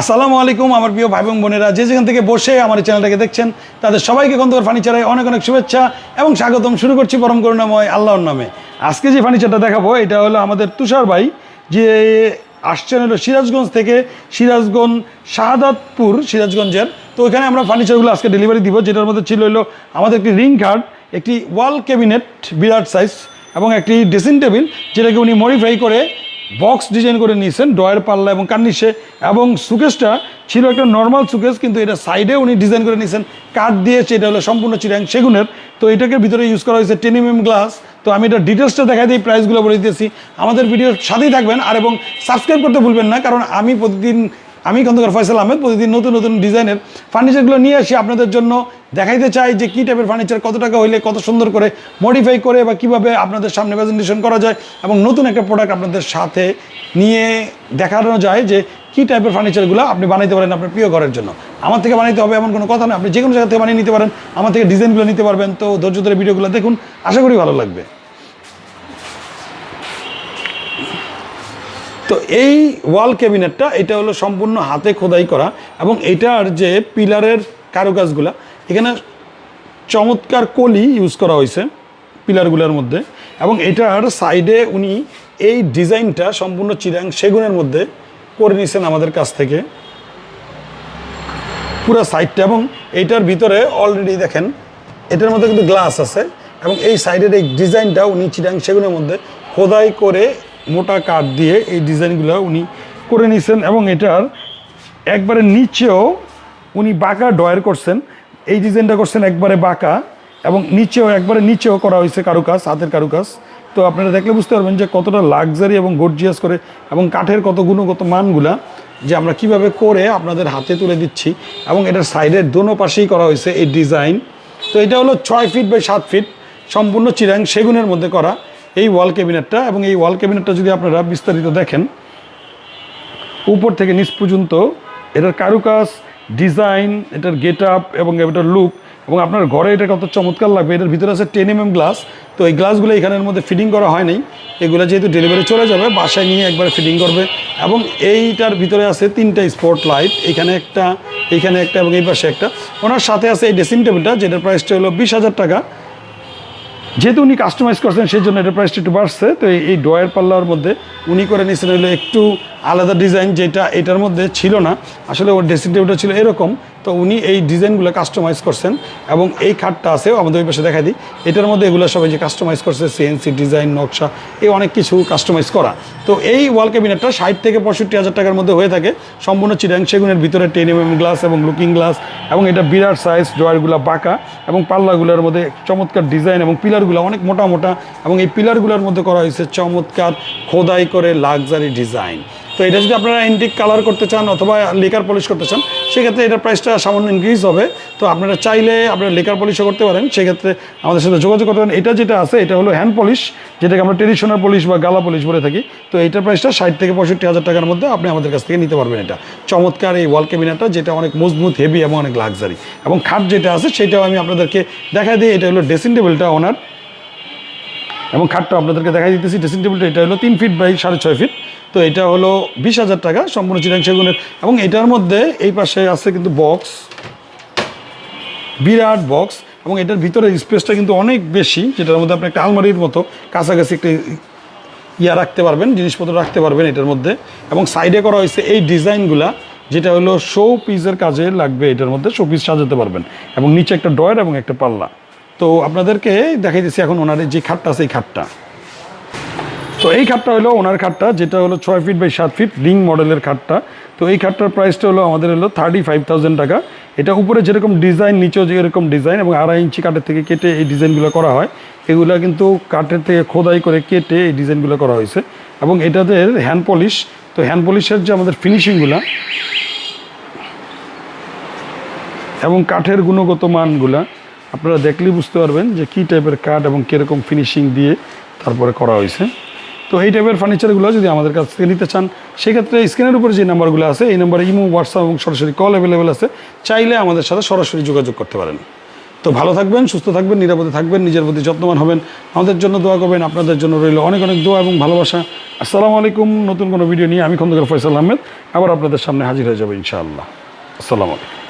আসসালামু আলাইকুম, আমার প্রিয় ভাই বোন বোনেরা। যে যেখান থেকে বসে আমার এই চ্যানেলটাকে দেখছেন, তাদের সবাইকে খন্দকার ফার্নিচারে অনেক অনেক শুভেচ্ছা এবং স্বাগতম। শুরু করছি পরম করুণাময় আল্লাহর নামে। আজকে যে ফার্নিচারটা দেখাবো, এটা হলো আমাদের তুষার ভাই, যে আসছেন হলো সিরাজগঞ্জ থেকে, সিরাজগঞ্জ শাহাদাতপুর সিরাজগঞ্জের। তো ওইখানে আমরা ফার্নিচারগুলো আজকে ডেলিভারি দিব, যেটার মধ্যে ছিল হলো আমাদের একটি রিং কার্ড একটি ওয়াল ক্যাবিনেট বিরাট সাইজ এবং একটি ড্রেসিং টেবিল যেটাকে উনি মডিফাই করে বক্স ডিজাইন করে নিয়েছেন ডয়ের পাল্লা এবং কার্নিশে। এবং সুকেশটা ছিল একটা নর্মাল সুকেস কিন্তু এটা সাইডে উনি ডিজাইন করে নিয়েছেন। কাঠ দিয়েছে এটা হলো সম্পূর্ণ চিরাং সেগুনের। তো এটাকে ভিতরে ইউজ করা হয়েছে টেন এম গ্লাস তো আমি এটা ডিটেলসটা দেখাই দিই প্রাইসগুলো বলে দিতেছি। আমাদের ভিডিওর সাথেই থাকবেন। আর এবং সাবস্ক্রাইব করতে ভুলবেন না, কারণ আমি প্রতিদিন আমি খন্দকার ফয়সাল আহমেদ, প্রতিদিন নতুন নতুন ডিজাইনের ফার্নিচারগুলো নিয়ে আসি। আপনাদের জন্য দেখাইতে চাই যে কী টাইপের ফার্নিচার কত টাকা হইলে কত সুন্দর করে মডিফাই করে বা কীভাবে আপনাদের সামনে প্রেজেন্টেশন করা যায় এবং নতুন একটা প্রোডাক্ট আপনাদের সাথে নিয়ে দেখানো যায় যে কী টাইপের ফার্নিচারগুলো আপনি বানাইতে পারেন আপনার প্রিয় ঘরের জন্য। আমার থেকে বানাইতে হবে এমন কোনো কথা না। আপনি যে কোনো জায়গা থেকে বানিয়ে নিতে পারেন, আমার থেকে ডিজাইনগুলো নিতে পারবেন। তো ধৈর্য ধরে ভিডিওগুলো দেখুন। আশা করি ভালো লাগবে। তো এই ওয়াল ক্যাবিনেটটা, এটা হলো সম্পূর্ণ হাতে খোদাই করা এবং এটার যে পিলারের কারুকাজগুলা, এখানে চমৎকার কলি ইউজ করা হয়েছে পিলারগুলোর মধ্যে এবং এটার সাইডে উনি এই ডিজাইনটা সম্পূর্ণ চিরাং সেগুনের মধ্যে করে নিয়েছেন আমাদের কাছ থেকে। পুরো সাইডটা এবং এইটার ভিতরে অলরেডি দেখেন, এটার মধ্যে কিন্তু গ্লাস আছে এবং এই সাইডের এই ডিজাইনটা উনি চিরাং সেগুনের মধ্যে খোদাই করে মোটা কাঠ দিয়ে এই ডিজাইনগুলো উনি করে নিয়েছেন এবং এটার একবারে নিচেও উনি বাঁকা ডয়ার করছেন। এই ডিজাইনটা করছেন একবারে বাঁকা এবং নিচেও, একবারে নিচেও করা হয়েছে কারুকাজ, হাতের কারুকাজ। তো আপনারা দেখলে বুঝতে পারবেন যে কতটা লাক্সারি এবং গর্জিয়াস করে এবং কাঠের কত গুণগত মানগুলা যে আমরা কীভাবে করে আপনাদের হাতে তুলে দিচ্ছি এবং এটার সাইডের দোনো পাশেই করা হয়েছে এই ডিজাইন। তো এটা হলো ছয় ফিট বাই সাত ফিট সম্পূর্ণ চিরাং সেগুনের মধ্যে করা। এই ওয়াল ক্যাবিনেটটা এবং এই ওয়াল ক্যাবিনেটটা যদি আপনারা বিস্তারিত দেখেন, উপর থেকে নিচ পর্যন্ত এটার কারুকাজ ডিজাইন এটার গেট আপ এবং এটার লুক এবং আপনার ঘরে এটা কত চমৎকার লাগবে। এটার ভিতরে আছে টেন এম গ্লাস তো এই গ্লাসগুলো এখানের মধ্যে ফিটিং করা হয় নাই। এগুলো যেহেতু ডেলিভারি চলে যাবে, বাসায় নিয়ে একবার ফিটিং করবে এবং এইটার ভিতরে আছে তিনটা স্পট লাইট এখানে একটা এইখানে একটা এবং এই পাশে একটা। ওনার সাথে আছে এই ড্রেসিং টেবিলটা যেটার প্রাইসটা হলো বিশ হাজার টাকা। যেহেতু উনি কাস্টমাইজ করছেন সেই জন্য এটা প্রাইসটা একটু বাড়ছে। তো এই- ডয়ের পাল্লার মধ্যে উনি করে নিয়েছেন হলো একটু আলাদা ডিজাইন যেটা এটার মধ্যে ছিল না। আসলে ওর ড্রেসিং টেবিলটা ছিল এরকম। তো উনি এই ডিজাইনগুলো কাস্টমাইজ করছেন এবং এই খাটটা আছে আমাদের ওই পাশে দেখা দিই। এটার মধ্যে এগুলো সবাই যে কাস্টমাইজ করছে সিএনসি ডিজাইন নকশা, এই অনেক কিছু কাস্টমাইজ করা। তো এই ওয়াল ক্যাবিনেটটা ষাট থেকে পঁয়ষট্টি হাজার টাকার মধ্যে হয়ে থাকে। সম্পূর্ণ চিরাং সেগুনের ভিতরে টেন এম গ্লাস এবং লুকিং গ্লাস এবং এটা বিরাট সাইজ ডয়ারগুলো বাঁকা এবং পাল্লাগুলোর মধ্যে চমৎকার ডিজাইন এবং পিলারগুলো অনেক মোটা মোটা এবং এই পিলারগুলোর মধ্যে করা হয়েছে চমৎকার খোদাই করে লাক্সারি ডিজাইন তো এটা যদি আপনারা এন্টিক কালার করতে চান অথবা লেকার পলিশ করতে চান, সেক্ষেত্রে এটার প্রাইসটা সামান্য ইনক্রিজ হবে। তো আপনারা চাইলে আপনারা লেকার পলিশও করতে পারেন। সেক্ষেত্রে আমাদের সাথে যোগাযোগ করতে পারেন। এটা যেটা আছে, এটা হলো হ্যান্ড পলিশ যেটাকে আমরা ট্রেডিশনাল পলিশ বা গালা পলিশ বলে থাকি। তো এইটার প্রাইসটা ষাট থেকে পঁয়ষট্টি হাজার টাকার মধ্যে আপনি আমাদের কাছ থেকে নিতে পারবেন এটা। চমৎকার এই ওয়াল ক্যাবিনেটটা যেটা অনেক মজবুত হেভি এবং অনেক লাক্সারি এবং খাট যেটা আছে, সেটাও আমি আপনাদেরকে দেখাই দিই। এটা হলো ড্রেসিং টেবিলটা ওনার এবং খাটটা আপনাদেরকে দেখাই দিতেছি ড্রেসিং টেবিলটা এটা হলো তিন ফিট বাই সাড়ে ছয় ফিট তো এটা হলো বিশ হাজার টাকা সম্পূর্ণ চিরাং সেগুনের। এবং এটার মধ্যে এই পাশে আছে কিন্তু বক্স বিরাট বক্স এবং এটার ভিতরে স্পেসটা কিন্তু অনেক বেশি, যেটার মধ্যে আপনি একটা আলমারির মতো কাছাকাছি একটা ইয়া রাখতে পারবেন, জিনিসপত্র রাখতে পারবেন এটার মধ্যে। এবং সাইডে করা হয়েছে এই ডিজাইনগুলা, যেটা হলো শো পিসের কাজে লাগবে এটার মধ্যে শো পিস সাজাতে পারবেন। এবং নিচে একটা ডয়ার এবং একটা পাল্লা। তো আপনাদেরকে দেখাই দিচ্ছি এখন ওনার যে খাটটা আছে, এই খাটটা। তো এই খাটটা হলো ওনার খাটটা, যেটা হলো ছয় ফিট বাই সাত ফিট রিং মডেলের খাটটা। তো এই খাটটার প্রাইসটা হলো আমাদের হলো থার্টি ফাইভ টাকা। এটা উপরে যেরকম ডিজাইন নিচেও যেরকম ডিজাইন এবং আড়াই ইঞ্চি কাঠের থেকে কেটে এই ডিজাইনগুলো করা হয়। এগুলো কিন্তু কাঠের থেকে খোদাই করে কেটে এই ডিজাইনগুলো করা হয়েছে। এবং এটাদের হ্যান্ড পলিশ তো হ্যান্ড পলিশের যে আমাদের ফিনিশিংগুলো এবং কাঠের গুণগত মানগুলা আপনারা দেখলেই বুঝতে পারবেন যে কী টাইপের কাঠ এবং কীরকম ফিনিশিং দিয়ে তারপরে করা হয়েছে। তো এই টাইপের ফার্নিচারগুলো যদি আমাদের কাছ থেকে নিতে চান, সেক্ষেত্রে স্ক্রিনের উপরে যে নাম্বারগুলো আছে, এই নাম্বারে ইমো হোয়াটসঅ্যাপ এবং সরাসরি কল অ্যাভেলেবেল আছে। চাইলে আমাদের সাথে সরাসরি যোগাযোগ করতে পারেন। তো ভালো থাকবেন, সুস্থ থাকবেন, নিরাপদে থাকবেন, নিজের প্রতি যত্নবান হবেন। আমাদের জন্য দোয়া করবেন, আপনাদের জন্য রইল অনেক অনেক দোয়া এবং ভালোবাসা। আসসালামু আলাইকুম, নতুন কোনো ভিডিও নিয়ে আমি খন্দকার ফয়সাল আহমেদ। আবার আপনাদের সামনে হাজির হয়ে যাব ইনশাআল্লাহ। আসসালামু আলাইকুম।